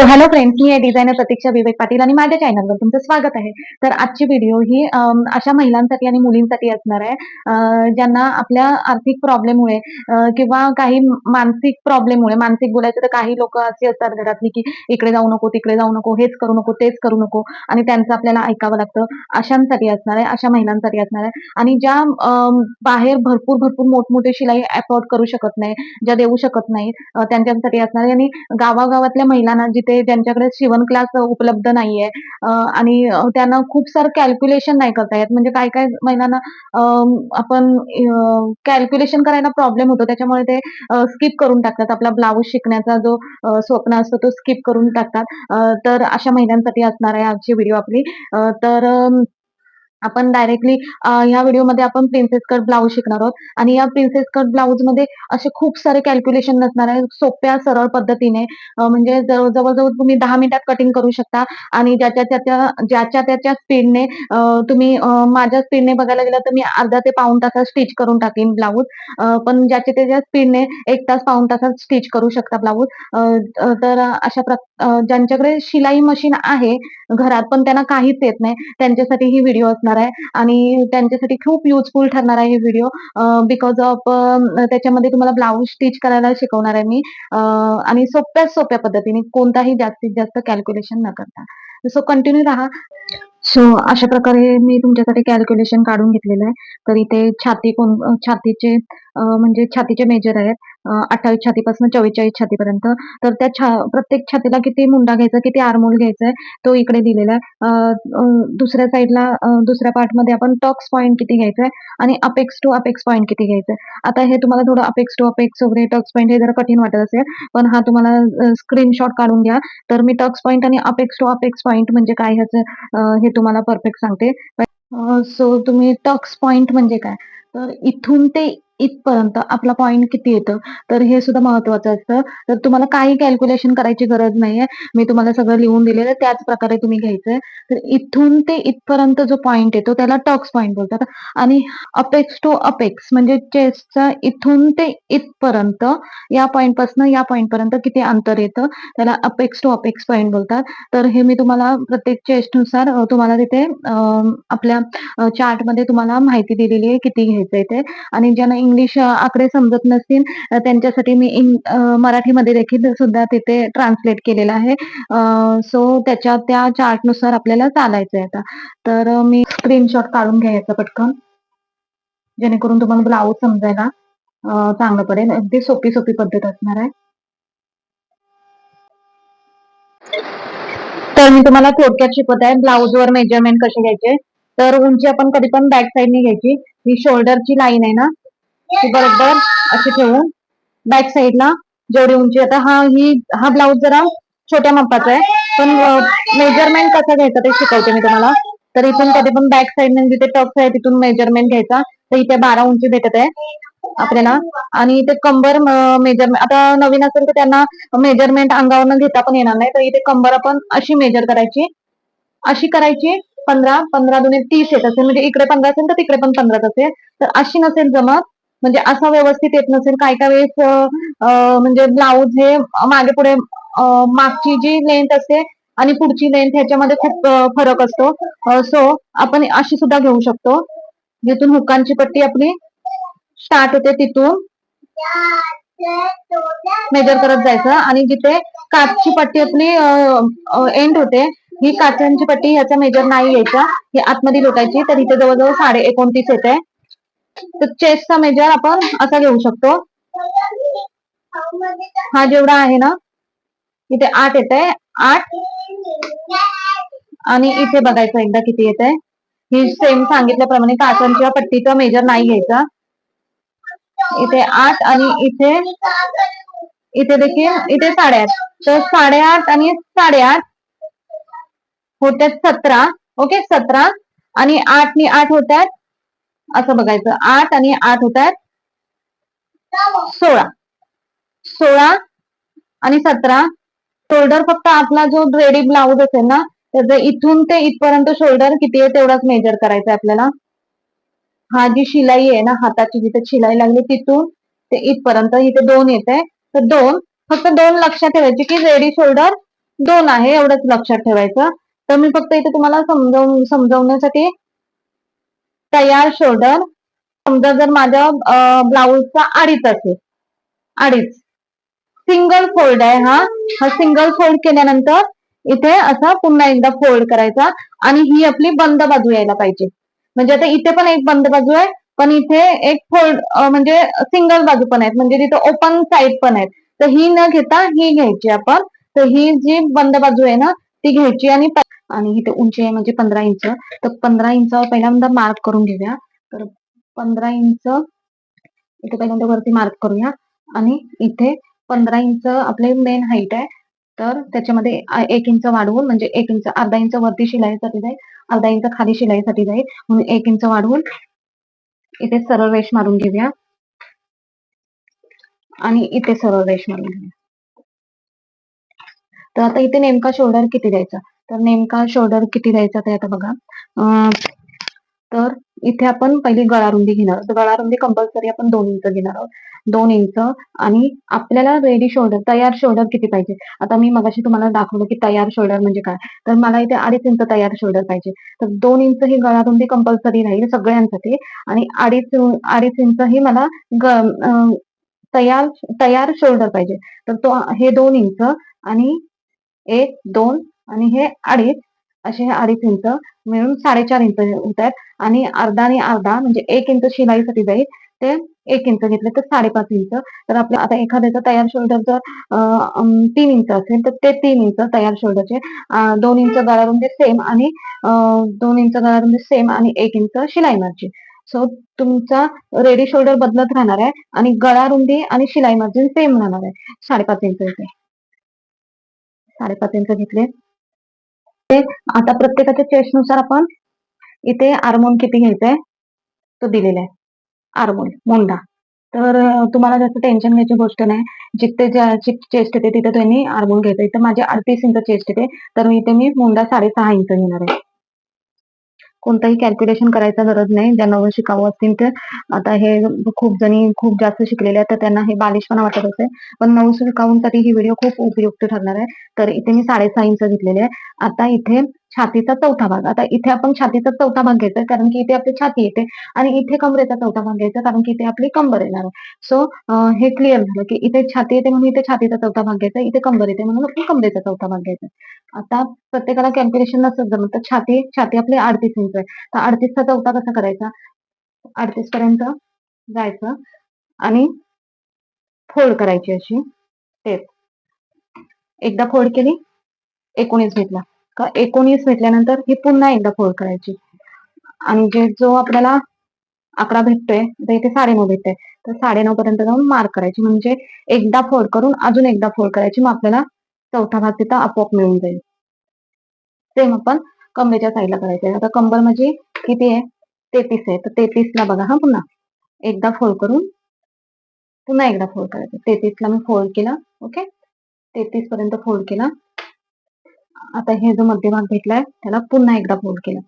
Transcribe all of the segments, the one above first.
So hello friends मी आहे designer प्रतीक्षा विवेक पाटील आणि माझ्या चॅनलवर तुमचं स्वागत आहे. तर आजची व्हिडिओ ही अशा महिलांसाठी आणि मुलींसाठी असणार आहे ज्यांना आपल्या आर्थिक प्रॉब्लेममुळे किंवा काही मानसिक प्रॉब्लेममुळे मानसिक बोलायचं तर काही लोक अशी असतात घरातली की इकडे जाऊ नको तिकडे जाऊ नको हेच करू नको तेच करू नको आणि त्यांचं आपल्याला ऐकावं लागतं. अशांसाठी असणार आहे अशा महिलांसाठी असणार आहे. आणि ज्या बाहेर भरपूर भरपूर मोठमोठे शिलाई अफोर्ड करू शकत नाही ज्या देऊ शकत नाही त्यांच्यासाठी असणार आहे. आणि गावागावातल्या महिलांना जिथे ज्यांच्याकडे शिवण क्लास उपलब्ध नाहीये. आणि त्यांना खूप सारं कॅल्क्युलेशन नाही करता येत. म्हणजे काय काय महिलांना आपण कॅल्क्युलेशन करायला प्रॉब्लेम होतो. त्याच्यामुळे ते स्किप करून टाकतात. आपला ब्लाऊज शिकण्याचा जो स्वप्न असतो तो स्किप करून टाकतात. तर अशा महिलांसाठी असणार आहे आजची व्हिडिओ आपली. तर आपण डायरेक्टली या व्हिडिओमध्ये आपण प्रिन्सेस कट ब्लाऊज शिकणार आहोत. आणि या प्रिन्सेस कट ब्लाऊजमध्ये असे खूप सारे कॅल्क्युलेशन नसणार आहे. सोप्या सरळ पद्धतीने म्हणजे जवळ जवळजवळ तुम्ही दहा मिनिटात कटिंग करू शकता. आणि ज्याच्या त्याच्या ज्याच्या त्याच्या स्पीडने तुम्ही माझ्या स्पीडने बघायला गेलं तर मी अर्धा ते पाऊण तासात स्टिच करून टाकेन ब्लाऊज पण ज्याच्या त्याच्या स्पीडने एक तास पाऊण तासात स्टिच करू शकता ब्लाऊज तर अशा प्र ज्यांच्याकडे शिलाई मशीन आहे घरात पण त्यांना काहीच येत नाही. त्यांच्यासाठी ही व्हिडिओ असणार आहे आणि त्यांच्यासाठी खूप युजफुल ठरणार आहे ही व्हिडिओ बिकॉज ऑफ त्याच्यामध्ये तुम्हाला ब्लाऊज स्टिच करायला शिकवणार आहे मी. आणि सोप्या सोप्या पद्धतीने कोणताही जास्तीत जास्त कॅल्क्युलेशन न करता. सो कंटिन्यू राहा. सो अशा प्रकारे मी तुमच्यासाठी कॅल्क्युलेशन काढून घेतलेलं आहे. तर इथे छाती कोण छातीचे म्हणजे छातीचे मेजर आहेत. अठ्ठावीस छातीपासून चव्वेचाळीस छातीपर्यंत. तर त्या छा प्रत्येक छातीला किती मुंडा घ्यायचा किती आरमोल घ्यायचा आहे तो इकडे दिलेला आहे. दुसऱ्या साईडला दुसऱ्या पार्टमध्ये आपण टॉक्स पॉईंट किती घ्यायचा आहे आणि अपेक्स टू अपेक्स पॉईंट किती घ्यायचा आहे. आता हे तुम्हाला थोडं अपेक्स टू अपेक्स वगैरे टक्स पॉईंट हे जरा कठीण वाटत असेल पण हा तुम्हाला स्क्रीनशॉट काढून घ्या. तर मी टॉक्स पॉईंट आणि अपेक्स टू अपेक्स पॉईंट म्हणजे काय ह्याचं हे तुम्हाला परफेक्ट सांगते. सो तुम्ही टक्स पॉईंट म्हणजे काय? तर इथून ते इथपर्यंत आपला पॉईंट किती येतं? तर हे सुद्धा महत्वाचं असतं. तर तुम्हाला काही कॅल्क्युलेशन करायची गरज नाहीये. मी तुम्हाला सगळं लिहून दिलेलं त्याच प्रकारे तुम्ही घ्यायचंय. तर इथून ते इथपर्यंत जो पॉईंट येतो त्याला टॉक्स पॉईंट बोलतात. आणि अपेक्स टू अपेक्स म्हणजे चेस्टचा इथून ते इथपर्यंत या पॉईंटपासून या पॉईंट पर्यंत किती अंतर येतं त्याला अपेक्स टू अपेक्स पॉईंट बोलतात. तर हे मी तुम्हाला प्रत्येक चेस्टनुसार तुम्हाला तिथे आपल्या चार्टमध्ये तुम्हाला माहिती दिलेली आहे किती घ्यायचंय ते. आणि ज्यांना इंग्लिश आकडे समजत नसतील त्यांच्यासाठी मी मराठीमध्ये देखील सुद्धा तिथे ट्रान्सलेट केलेलं आहे. सो त्याच्या त्या चार्टनुसार आपल्याला चालायचं आहे आता. तर मी स्क्रीनशॉट काढून घ्यायचं पटकन. जेणेकरून तुम्हाला ब्लाऊज समजायला चांगलं पडेल. अगदी सोपी सोपी पद्धत असणार आहे. तर मी तुम्हाला थोडक्यात शिकवत आहे ब्लाऊज वर मेजरमेंट कसे घ्यायचे? तर उंची आपण कधी पण बॅक साईडने घ्यायची. ही शोल्डरची लाईन आहे ना? ती बरोबर अशी ठेवून बॅक साईडला जेवढी उंची आता हा ही हा ब्लाऊज जरा छोट्या मापाचा आहे. पण मेजरमेंट कसं घ्यायचं ते शिकवते मी तुम्हाला. तर इथून कधी पण बॅक साईडने जिथे टॉप आहे तिथून मेजरमेंट घ्यायचा. तर इथे बारा उंची भेटत आहे आपल्याला. आणि इथे कंबर मेजरमेंट आता नवीन असेल तर त्यांना मेजरमेंट अंगावरनं घेता पण येणार नाही. तर इथे कंबर आपण अशी मेजर करायची. अशी करायची पंधरा पंधरा दोन तीस येत असेल. म्हणजे इकडे पंधरा असेल तर तिकडे पण पंधराच असेल. तर अशी नसेल जमत म्हणजे असा व्यवस्थित येत नसेल. काही काही वेळेस म्हणजे ब्लाऊज हे मागे पुढे मागची जी लेंथ असते आणि पुढची लेंथ ह्याच्यामध्ये खूप फरक असतो. सो आपण अशी सुद्धा घेऊ शकतो. जिथून हुकांची पट्टी आपली स्टार्ट होते तिथून मेजर करत जायचं आणि जिथे काचची पट्टी आपली एंड होते ही काचांची पट्टी ह्याचा मेजर नाही यायचा. हे आतमध्ये लोटायची तर इथे जवळजवळ साडे एकोणतीस येते. तर चेस्टचा मेजर आपण असा घेऊ शकतो. हा जेवढा आहे ना, इथे आठ आहे आठ आणि इथे बघायचं एकदा किती येत आहे ही सेम सांगितल्याप्रमाणे काचांच्या पट्टीचा मेजर नाही घ्यायचा. इथे आठ आणि इथे इथे देखील, इथे साडेआठ. तर साडेआठ आणि साडेआठ होत्यात सतरा. ओके, सतरा. आणि आठ नि आठ होत्यात असं बघायचं. आठ आणि आठ होतात सोळा. सोळा आणि सतरा. शोल्डर फक्त आपला जो रेडी ब्लाऊज असेल ना त्याचं इथून ते इथपर्यंत शोल्डर किती आहे तेवढाच मेजर करायचा आहे आपल्याला. हा जी शिलाई आहे ना हाताची जिथे शिलाई लागली तिथून ते इथपर्यंत इथे दोन येत. आहे तर दोन फक्त दोन लक्षात ठेवायचे की रेडी शोल्डर दोन आहे एवढंच लक्षात ठेवायचं. तर मी फक्त इथे तुम्हाला समजावून समजवण्यासाठी तयार शोल्डर समजा जर माझ्या ब्लाऊजचा अडीच असेल. अडीच. सिंगल फोल्ड आहे हा. हा सिंगल फोल्ड केल्यानंतर इथे असा पुन्हा एकदा फोल्ड करायचा आणि ही आपली बंद बाजू यायला पाहिजे. म्हणजे आता इथे पण एक बंद बाजू आहे पण इथे एक फोल्ड म्हणजे सिंगल बाजू पण आहेत. म्हणजे तिथे ओपन साईड पण आहेत. तर ही न घेता ही घ्यायची आपण. तर ही जी बंद बाजू आहे ना ती घ्यायची आणि आणि इथे उंची आहे म्हणजे पंधरा इंच. तर पंधरा इंचावर पहिल्यांदा मार्क करून घेऊया. तर पंधरा इंच इथे पहिल्यांदा वरती मार्क करूया. आणि इथे पंधरा इंच आपले मेन हाईट आहे. तर त्याच्यामध्ये एक इंच वाढवून म्हणजे एक इंच अर्धा इंच वरती शिलाईसाठी जाईल. अर्धा इंच खाली शिलाईसाठी जाईल. म्हणून एक इंच वाढवून इथे सरळ रेष मारून घेऊया. आणि इथे सरळ रेष मारून घेऊया. तर आता इथे नेमका शोल्डर किती द्यायचा? तर नेमका शोल्डर किती द्यायचा ते आता बघा. तर इथे आपण पहिली गळारुंदी घेणार आहोत. गळारुंदी कंपल्सरी आपण दोन इंच घेणार आहोत. दोन इंच आणि आपल्याला रेडी शोल्डर तयार शोल्डर किती पाहिजे? आता मी मगाशी तुम्हाला दाखवलं की तयार शोल्डर म्हणजे काय? तर मला इथे अडीच इंच तयार शोल्डर पाहिजे. तर दोन इंच ही गळारुंदी कंपल्सरी राहील सगळ्यांसाठी आणि अडीच अडीच इंच ही मला तयार तयार शोल्डर पाहिजे. तर तो हे दोन इंच आणि एक दोन आणि हे अडीच असे हे अडीच इंच मिळून साडेचार इंच होत आहेत आणि अर्धा आणि अर्धा म्हणजे एक इंच शिलाईसाठी जाईल. ते एक इंच घेतले तर साडेपाच इंच. तर आपल्या आता एखाद्याचं तयार शोल्डर जर तीन इंच असेल तर ते तीन इंच तयार शोल्डरचे दोन इंच गळारुंदी सेम आणि दोन इंच गळारुंदी सेम आणि एक इंच शिलाई मार्जिन सो तुमचा रेडी शोल्डर बदलत राहणार आहे आणि गळारुंदी आणि शिलाई मार्जिन सेम राहणार आहे. साडेपाच इंच इथे साडेपाच इंच घेतले. आता प्रत्येकाच्या चेस्टनुसार आपण इथे आर्मोन किती घ्यायचंय तो दिलेला आहे. आर्मोन मोंडा तर तुम्हाला जास्त टेन्शन घ्यायची गोष्ट नाही. जिथे ज्याची चेस्ट येते तिथे त्यांनी आर्मोन घ्यायचं इथं माझे अडतीस इंच चेस्ट येते. तर इथे मी मोंडा साडेसहा इंच घेणार आहे. कोणताही कॅल्क्युलेशन करायचा गरज नाही. ज्यांना शिकावं असतील तर आता हे खूप जणी खूप जास्त शिकलेले आहेत तर त्यांना हे बालिशपणा वाटत असेल. पण नऊ शिकावूंसाठी ही व्हिडिओ खूप उपयुक्त ठरणार आहे. तर इथे मी साडेसहा इंच घेतलेले आहे. आता इथे छातीचा चौथा भाग. आता इथे आपण छातीचा चौथा भाग घ्यायचा कारण की इथे आपली छाती येते आणि इथे कमरेचा चौथा भाग घ्यायचा कारण की इथे आपली कंबर येणार आहे. सो हे क्लिअर झालं की इथे छाती येते म्हणून इथे छातीचा चौथा भाग घ्यायचा इथे कंबर येते म्हणून आपण कमरेचा चौथा भाग घ्यायचा आता प्रत्येकाला कॅल्क्युलेशन नसत जमत तर छाती छाती आपली अडतीस इंच आहे. तर अडतीसचा चौथा कसा करायचा? अडतीस पर्यंत जायचं आणि फोल्ड करायची अशी टेप. एकदा फोल्ड केली एकोणीस घेतला. का एकोणीस भेटल्यानंतर ही पुन्हा एकदा फोल्ड करायची. आणि जे जो आपल्याला आकडा भेटतोय तर इथे साडेनऊ भेटतोय. तर साडेनऊ पर्यंत जाऊन मार्क करायची. म्हणजे एकदा फोल्ड करून अजून एकदा फोल्ड करायची. मग आपल्याला चौथा भाग तिथं आपोआप मिळून जाईल. सेम आपण कंबेच्या साईडला करायचं आता कंबर म्हणजे किती आहे? तेहतीस आहे. तर तेहतीसला बघा हा पुन्हा. एकदा फोल्ड करून पुन्हा एकदा फोल्ड करायचं. तेहतीसला मी फोल्ड केला. ओके तेहतीस पर्यंत फोल्ड केला. आता हे जो मध्यभाग भेटलाय त्याला पुन्हा एकदा फोल्ड केला.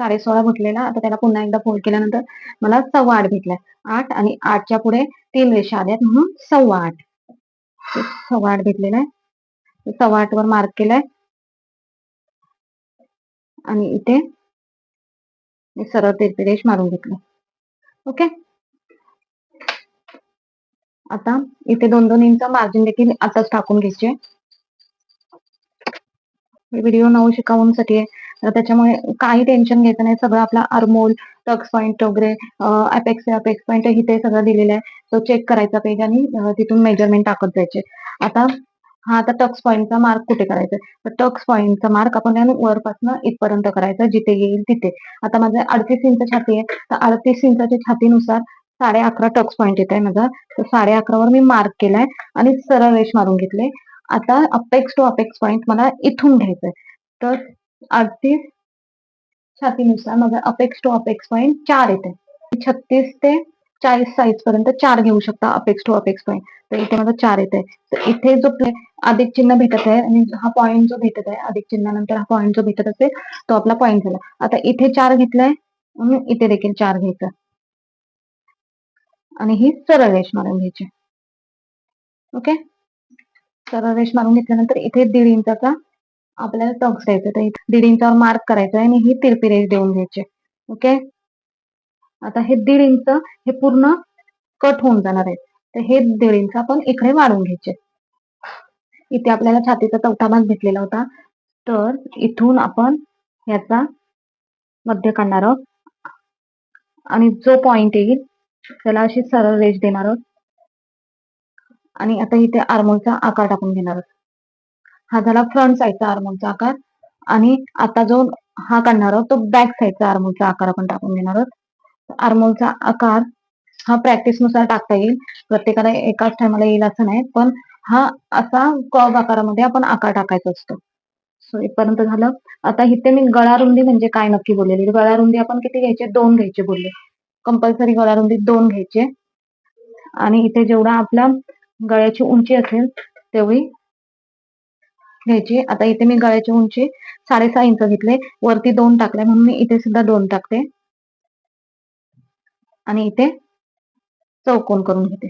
साडे सोळा भेटलेला आता त्याला पुन्हा एकदा फोल्ड केल्यानंतर मला सव्वा आठ भेटलाय. आठ आणि आठच्या पुढे तीन रेषा आल्यात म्हणून सव्वा आठ. सव्वा आठ भेटलेला आहे. सव्वा आठ वर मार्क केलाय. आणि इथे सरळ तेरपी रेष मारून घेतलं. ओके? आता इथे दोन दोन इंच मार्जिन देखील आताच टाकून घ्यायचे. व्हिडिओ नऊ शिकावूंसाठी आहे. तर त्याच्यामुळे काही टेन्शन घ्यायचं नाही. सगळं आपला अरमोल टक्स पॉईंट वगैरे अपेक्स अपेक्स पॉईंट इथे सगळं दिलेलं आहे. तो चेक करायचा पेज आणि तिथून मेजरमेंट टाकत जायचे. आता हा आता टक्स पॉईंटचा मार्क कुठे करायचा तर टक्स पॉईंटचा मार्क आपण वरपासून इथपर्यंत करायचा जिथे येईल तिथे. आता माझं अडतीस इंच छाती आहे. तर अडतीस इंचाच्या छातीनुसार साडे अकरा टक्स पॉईंट येत आहे माझा. तर साडे अकरावर मी मार्क केलाय आणि सरळ रेष मारून घेतले आता अपेक्स टू अपेक्स पॉइंट मला इथून घ्यायचंय. तर अडतीस छातीनुसार माझा अपेक्स टू अपेक्स पॉइंट चार येते छत्तीस ते चाळीस साईज पर्यंत चार घेऊ शकता अपेक्स टू अपेक्स पॉइंट तर इथे माझा चार येते तर इथे जो अधिक चिन्ह भेटत आहे आणि हा पॉईंट जो भेटत आहे अधिक चिन्हानंतर हा पॉईंट जो भेटत असेल तो आपला पॉईंट झाला. आता इथे चार घेतलाय म्हणून इथे देखील चार घ्यायचा. आणि ही सरळ रेष मारून घ्यायची ओके सरळ रेष मारून घेतल्यानंतर इथे दीड इंचाचा आपल्याला टॉक्स द्यायचा. तर इथे दीड इंचावर मार्क करायचा आहे आणि ही तिरपी रेष देऊन घ्यायची. ओके आता हे दीड इंच हे पूर्ण कट होऊन जाणार आहे. तर हे दीड इंच आपण इकडे वाढवून घ्यायचे. इथे आपल्याला छातीचा चौथा भाग भेटलेला होता. तर इथून आपण याचा मध्य काढणार आहोत. आणि जो पॉइंट येईल त्याला अशी सरळ रेष देणार आहोत. आणि आता इथे आर्मोलचा आकार टाकून घेणार आहोत. हा झाला फ्रंट साईडचा आर्मोलचा आकार आणि आता जो हा काढणार आहोत तो बॅक साईडचा आर्मोलचा आकार आपण टाकून घेणार आहोत. आर्मोलचा आकार हा प्रॅक्टिसनुसार टाकता येईल. प्रत्येकाला एकाच टायमाला येईल असं नाही पण हा असा कॉब आकारामध्ये आपण आकार टाकायचा असतो. सो इथपर्यंत झालं. आता इथे मी गळारुंदी म्हणजे काय नक्की बोललेली? गळारुंदी आपण किती घ्यायचे? दोन घ्यायचे बोलले. कंपल्सरी गळारुंदी दोन घ्यायचे. आणि इथे जेवढा आपला गळ्याची उंची असेल तेवढी घ्यायची. आता इथे मी गळ्याची उंची साडेसहा इंच घेतले वरती दोन टाकले म्हणून मी इथे सुद्धा दोन टाकते. आणि इथे चौकोन करून घेते.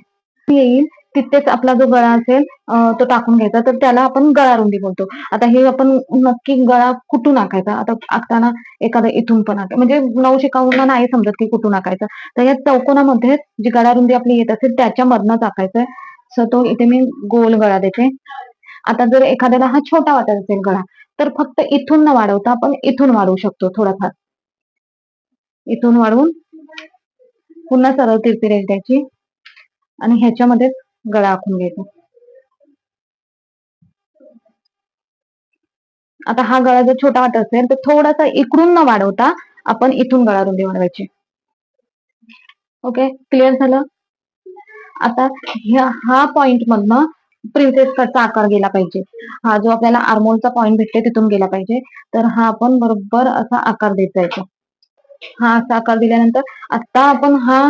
येईल तिथेच आपला जो गळा असेल तो टाकून घ्यायचा. तर त्याला आपण गळारुंदी बोलतो. आता हे आपण नक्की गळा कुठून आखायचा? आता आखताना एखादा इथून पण आख. म्हणजे नऊ शिकाऊंना नाही समजत की कुठून आखायचा. तर या चौकोनामध्ये जी गळारुंदी आपली येत असेल त्याच्यामधनच आखायचंय सो तो इथे मी गोल गळा देते. आता जर एखाद्याला हा छोटा वाटत असेल गळा तर फक्त इथून न वाढवता आपण इथून वाढवू शकतो थोडाफार. इथून वाढवून पुन्हा सरळ तिरपी रेष द्यायची आणि ह्याच्यामध्ये गळा आखून घ्यायचा. आता हा गळा जर छोटा वाटत असेल तर थोडासा इकडून न वाढवता आपण इथून गळा रुंदी वाढवायची. ओके क्लिअर झालं? आता हा पॉइंट मधनं प्रिन्सेस कटचा आकार गेला पाहिजे. हा जो आपल्याला आर्मोलचा पॉइंट भेटते तिथून गेला पाहिजे. तर हा आपण बरोबर असा आकार देत जायचा हा असा आकार दिल्यानंतर आता आपण हा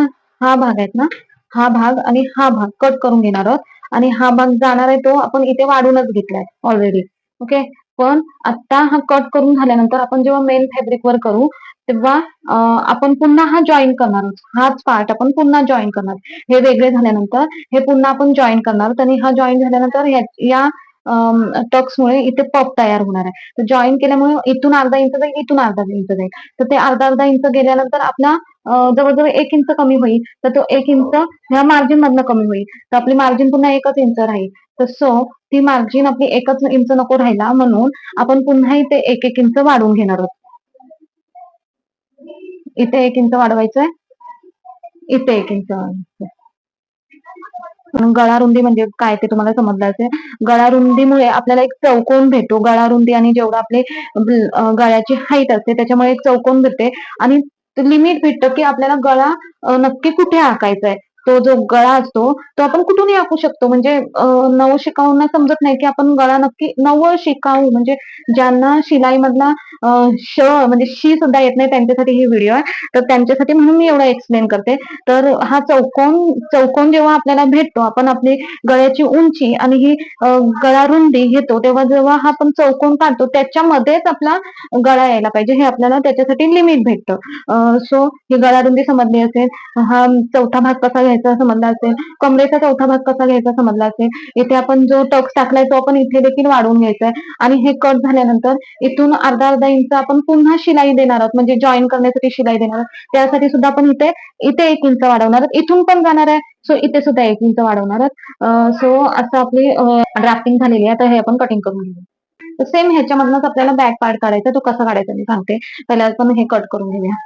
हा भाग आहेत ना हा भाग आणि हा भाग कट करून घेणार आहोत. आणि हा भाग जाणार आहे तो आपण इथे वाढूनच घेतलाय ऑलरेडी ओके पण आता हा कट करून झाल्यानंतर आपण जेव्हा मेन फॅब्रिक वर करू तेव्हा आपण पुन्हा हा जॉईन करणार आहोत. हाच पार्ट आपण पुन्हा जॉईन करणार हे वेगळे झाल्यानंतर हे पुन्हा आपण जॉईन करणार आणि हा जॉईन झाल्यानंतर या टक्समुळे इथे पप तयार होणार आहे. तर जॉईन केल्यामुळे इथून अर्धा इंच जाईल इथून अर्धा इंच जाईल. तर ते अर्धा अर्धा इंच गेल्यानंतर आपला जवळजवळ एक इंच कमी होईल. तर तो एक इंच ह्या मार्जिन मधनं कमी होईल. तर आपली मार्जिन पुन्हा एकच इंच राहील. तर सो ती मार्जिन आपली एकच इंच नको राहिला म्हणून आपण पुन्हा इथे एक एक इंच वाढवून घेणार आहोत. इथे एक इंच वाढवायचंय. इथे एक इंच गळा गळारुंदी म्हणजे काय ते तुम्हाला समजलं असेल गळारुंदीमुळे आपल्याला एक चौकोन भेटतो. गळारुंदी आणि जेवढं आपले गळ्याची हाईट असते त्याच्यामुळे एक चौकोन भेटते. आणि लिमिट भेटतं की आपल्याला गळा नक्की कुठे आकायचा आहे तो जो गळा असतो तो आपण कुठूनही आखू शकतो. म्हणजे नऊ शिकाऊंना समजत नाही की आपण गळा नक्की नव शिकाऊ म्हणजे ज्यांना शिलाई मधला श म्हणजे शी सुद्धा येत नाही त्यांच्यासाठी ही व्हिडिओ आहे. तर त्यांच्यासाठी म्हणून मी एवढं एक्सप्लेन करते. तर हा चौकोन चौकोन जेव्हा आपल्याला भेटतो आपण आपली गळ्याची उंची आणि ही गळा रुंदी घेतो तेव्हा जेव्हा हा आपण चौकोन काढतो त्याच्यामध्येच आपला गळा यायला पाहिजे. हे आपल्याला त्याच्यासाठी लिमिट भेटतं. सो ही गळा रुंदी समजली असेल. हा चौथा भाग कसा घ्यायचा? समजला असेल. कमरेचा चौथा भाग कसा घ्यायचा समजला असेल. इथे आपण जो टक्स टाकलाय तो आपण इथे देखील वाढवून घ्यायचा आहे आणि हे कट झाल्यानंतर इथून अर्धा अर्धा इंच आपण पुन्हा शिलाई देणार आहोत. म्हणजे जॉईन करण्यासाठी शिलाई देणार आहोत. त्यासाठी सुद्धा आपण इथे इथे एक इंच वाढवणार आहोत. इथून पण जाणार आहे. सो इथे सुद्धा एक इंच वाढवणार आहोत. सो असं आपली ड्राफ्टिंग झालेली आहे. तर हे आपण कटिंग करून घेऊ. सेम ह्याच्यामधनच आपल्याला बॅक पार्ट काढायचा तो कसा काढायचा मी सांगते. पहिला आपण हे कट करून घेऊया.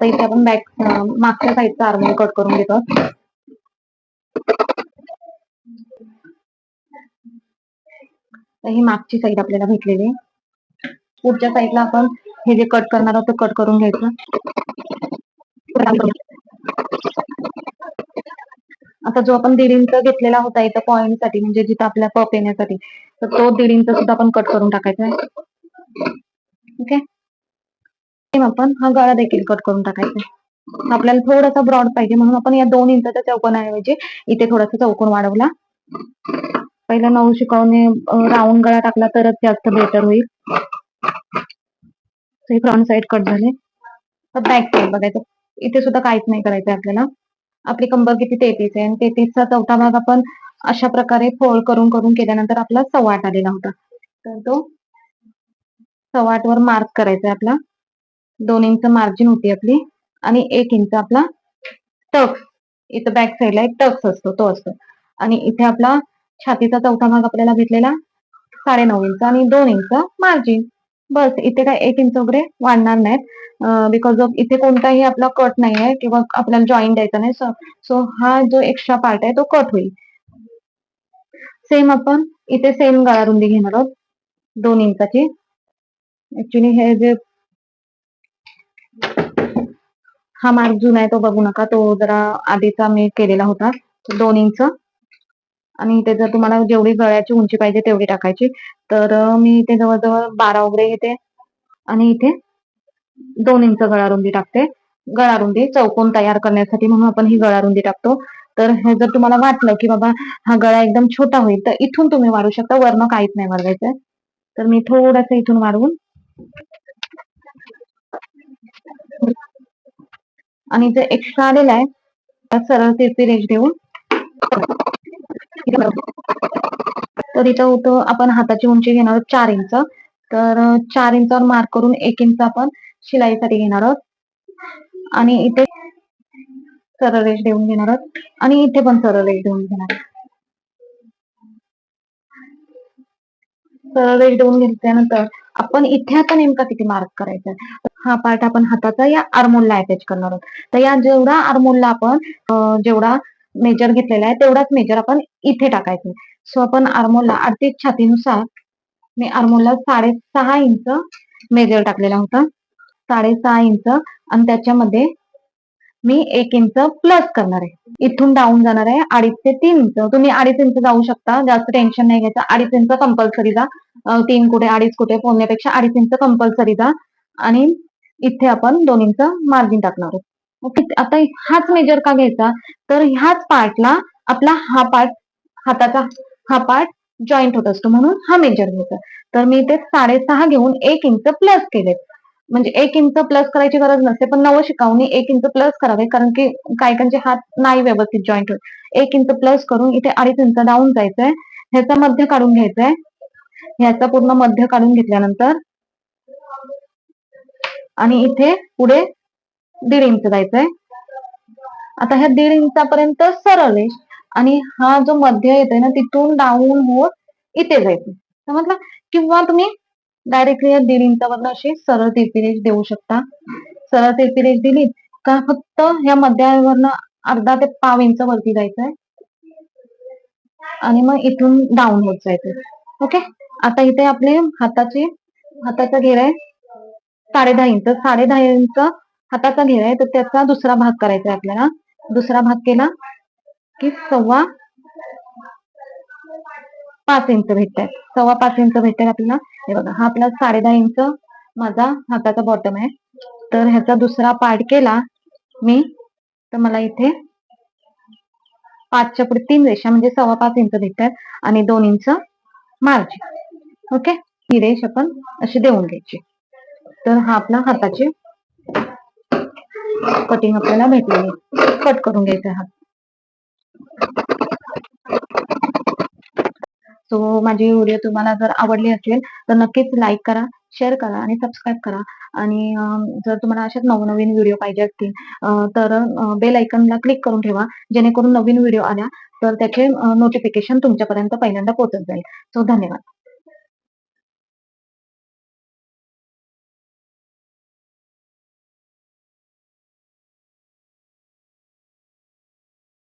तर इथे आपण बॅक मागच्या साईडचा आर्मोल कट करून घेतो. ही मागची साईड आपल्याला भेटलेली पुढच्या साईडला आपण हे जे कट करणार आहोत ते कट करून घ्यायचं. आता जो आपण दीड इंच घेतलेला होता इथं पॉईंटसाठी म्हणजे जिथं आपल्या पप येण्यासाठी तर तो दीड इंच सुद्धा आपण कट करून टाकायचा आहे ओके आपण हा गळा देखील कट करून टाकायचा. आपल्याला थोडासा ब्रॉड पाहिजे म्हणून आपण या दोन इंचाच्या चौकोनाऐवजी इथे थोडासा चौकोन वाढवला. पहिला नऊ शिकवणे राऊंड गळा टाकला तरच जास्त बेटर होईल. फ्रंट साइड कट झाले. तर बॅक साईड बघायचं. इथे सुद्धा काहीच नाही करायचं आपल्याला. आपली कंबर किती तेहतीस आहे आणि तेहतीसचा चौथा भाग आपण अशा प्रकारे फोल्ड करून करून केल्यानंतर आपला सव्वाट आलेला होता. तर तो सव्वा वर मार्क करायचा आहे आपला. दोन इंच मार्जिन होती आपली. आणि एक इंच आपला टक्स. इथं बॅक साईडला एक टक्स असतो तो असतो. आणि इथे आपला छातीचा चौथा भाग आपल्याला भेटलेला साडे नऊ इंच आणि दोन इंच मार्जिन बस इथे काय एक इंच वगैरे वाढणार नाहीत. बिकॉज ऑफ इथे कोणताही आपला कट नाही आहे किंवा आपल्याला जॉईन द्यायचा नाही. सो हा जो एक्स्ट्रा पार्ट आहे तो कट होईल. सेम आपण इथे सेम गळा रुंदी घेणार आहोत. दोन इंचाची. ऍक्च्युली हे जे हा मार्क जुना आहे तो बघू नका. तो जरा आधीचा मी केलेला होता दोन इंच आणि इथे जर तुम्हाला जेवढी गळ्याची उंची पाहिजे तेवढी टाकायची. तर मी इथे जवळजवळ बारा वगैरे घेते. आणि इथे दोन इंच गळा रुंदी टाकते. गळा रुंदी चौकोन तयार करण्यासाठी म्हणून आपण ही गळा रुंदी टाकतो. तर हे जर तुम्हाला वाटलं की बाबा हा गळा एकदम छोटा होईल तर इथून तुम्ही वाढू शकता. वरनं काहीच नाही वाढवायचंय तर मी थोडस इथून वाढवून आणि जे एक्स्ट्रा आलेला आहे. सरळ तिरपी रेष देऊन. तर इथं होतं आपण हाताची उंची घेणार आहोत चार इंच. तर चार इंचावर मार्क करून एक इंच आपण शिलाईसाठी घेणार आहोत. आणि इथे सरळ रेष देऊन घेणार आहोत. आणि इथे पण सरळ रेष देऊन घेणार आहोत. सरळ रेष देऊन घेतल्यानंतर आपण इथे आता नेमका किती मार्क करायचा हा पार्ट आपण हाताचा या आर्मोलला अटॅच करणार आहोत. तर या जेवढा आर्मोलला आपण जेवढा मेजर घेतलेला आहे तेवढाच मेजर आपण इथे टाकायचं सो आपण आर्मोलला अडतीस छातीनुसार मी आर्मोलला साडेसहा इंच मेजर टाकलेला होता. साडेसहा इंच आणि त्याच्यामध्ये मी एक इंच प्लस करणार आहे. इथून डाऊन जाणार आहे अडीच ते तीन इंच. तुम्ही अडीच इंच जाऊ शकता. जास्त टेन्शन नाही घ्यायचं. अडीच इंच कंपल्सरी जा. तीन कुठे अडीच कुठे पोहण्यापेक्षा अडीच इंच कंपल्सरी जा. आणि इथे आपण दोन्हींचा मार्जिन टाकणार आहोत. ओके आता हाच मेजर का घ्यायचा? तर ह्याच पार्टला आपला हा पार्ट हाताचा हा पार्ट जॉईंट होत असतो म्हणून हा मेजर घ्यायचा. तर मी ते साडेसहा घेऊन एक इंच प्लस केले म्हणजे एक इंच प्लस करायची गरज नसते पण नवं शिकावणी एक इंच प्लस करावे कारण की कायकांचे हात नाही व्यवस्थित जॉईंट होत. एक इंच प्लस करून इथे अडीच इंच डाऊन जायचंय. ह्याचा मध्य काढून घ्यायचंय. ह्याचा पूर्ण मध्य काढून घेतल्यानंतर आणि इथे पुढे दीड इंच जायचंय. आता ह्या दीड इंचापर्यंत सरळ रेष आणि हा जो मध्य येतोय ना तिथून डाऊन होत इथे जायचं समजला? किंवा तुम्ही डायरेक्टली या दीड इंचावरनं अशी सरळ तिरपी रेष देऊ शकता. सरळ तिरपी रेष दिली का फक्त ह्या मध्यावरनं अर्धा ते पाव इंच वरती जायचंय. आणि मग इथून डाऊन होत जायचं ओके? आता इथे आपले हाताची हाताचा घेर आहे. साडे दहा इंच. साडे दहा इंच हाताचा घेर आहे तर त्याचा दुसरा भाग करायचा आहे आपल्याला. दुसरा भाग केला की सव्वा पाच इंच भेटतात सव्वा पाच इंच भेटतात आपल्याला. हे बघा हा आपला साडे दहा इंच माझा हाताचा बॉटम आहे. तर ह्याचा दुसरा पार्ट केला मी तर मला इथे पाचच्या पुढे तीन रेषा म्हणजे सव्वा पाच इंच भेटतात आणि दोन इंच मार्जिन ओके? ही रेष आपण अशी देऊन घ्यायची. तर हा आपला हाताची कटिंग आपल्याला भेटलेली कट करून घ्यायचा हात सो माझी व्हिडिओ तुम्हाला जर आवडली असेल तर नक्कीच लाईक करा शेअर करा आणि सबस्क्राईब करा. आणि जर तुम्हाला अशाच नवनवीन व्हिडिओ पाहिजे असतील तर बेल आयकनला क्लिक करून ठेवा. जेणेकरून नवीन व्हिडिओ आल्या तर त्याचे नोटिफिकेशन तुमच्यापर्यंत पहिल्यांदा पोहोचत जाईल. सो धन्यवाद.